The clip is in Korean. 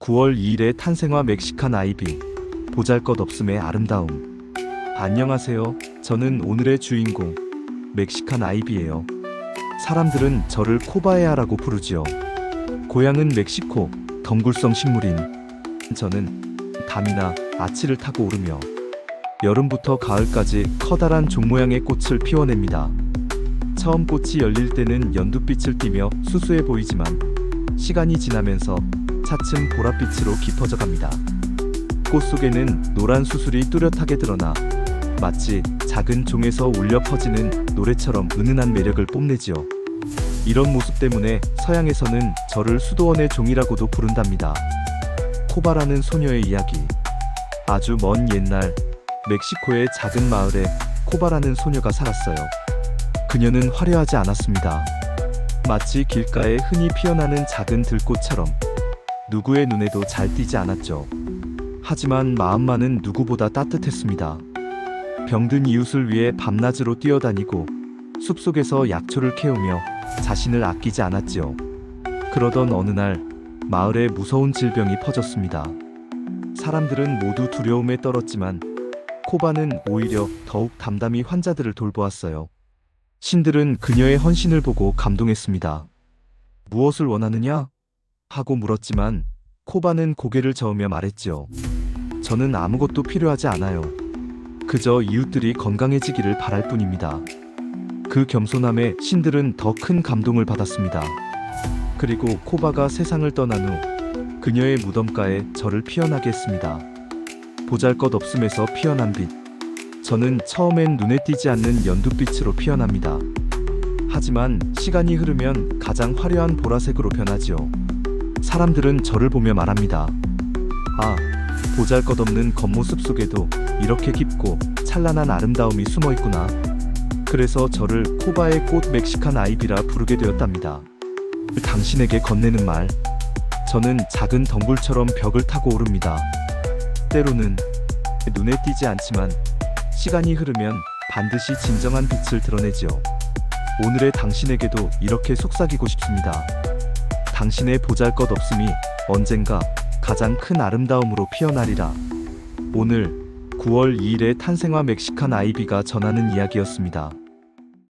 9월 2일의 탄생화 멕시칸 아이비. 보잘것없음의 아름다움. 안녕하세요. 저는 오늘의 주인공 멕시칸 아이비예요. 사람들은 저를 코바에아라고 부르지요. 고향은 멕시코 덩굴성 식물인. 저는 담이나 아치를 타고 오르며 여름부터 가을까지 커다란 종 모양의 꽃을 피워냅니다. 처음 꽃이 열릴 때는 연두빛을 띠며 수수해 보이지만 시간이 지나면서 차츰 보랏빛으로 깊어져 갑니다. 꽃 속에는 노란 수술이 뚜렷하게 드러나 마치 작은 종에서 울려 퍼지는 노래처럼 은은한 매력을 뽐내지요. 이런 모습 때문에 서양에서는 저를 수도원의 종이라고도 부른답니다. 코바라는 소녀의 이야기. 아주 먼 옛날 멕시코의 작은 마을에 코바라는 소녀가 살았어요. 그녀는 화려하지 않았습니다. 마치 길가에 흔히 피어나는 작은 들꽃처럼 누구의 눈에도 잘 띄지 않았죠. 하지만 마음만은 누구보다 따뜻했습니다. 병든 이웃을 위해 밤낮으로 뛰어다니고 숲속에서 약초를 캐오며 자신을 아끼지 않았지요. 그러던 어느 날 마을에 무서운 질병이 퍼졌습니다. 사람들은 모두 두려움에 떨었지만 코바는 오히려 더욱 담담히 환자들을 돌보았어요. 신들은 그녀의 헌신을 보고 감동했습니다. 무엇을 원하느냐? 하고 물었지만 코바는 고개를 저으며 말했지요. 저는 아무것도 필요하지 않아요. 그저 이웃들이 건강해지기를 바랄 뿐입니다. 그 겸손함에 신들은 더 큰 감동을 받았습니다. 그리고 코바가 세상을 떠난 후 그녀의 무덤가에 저를 피어나게 했습니다. 보잘 것 없음에서 피어난 빛. 저는 처음엔 눈에 띄지 않는 연두빛으로 피어납니다. 하지만 시간이 흐르면 가장 화려한 보라색으로 변하지요. 사람들은 저를 보며 말합니다. 아, 보잘 것 없는 겉모습 속에도 이렇게 깊고 찬란한 아름다움이 숨어 있구나. 그래서 저를 코바의 꽃 멕시칸 아이비라 부르게 되었답니다. 당신에게 건네는 말. 저는 작은 덩굴처럼 벽을 타고 오릅니다. 때로는 눈에 띄지 않지만 시간이 흐르면 반드시 진정한 빛을 드러내지요. 오늘의 당신에게도 이렇게 속삭이고 싶습니다. 당신의 보잘 것 없음이 언젠가 가장 큰 아름다움으로 피어나리라. 오늘 9월 2일의 탄생화 멕시칸 아이비가 전하는 이야기였습니다.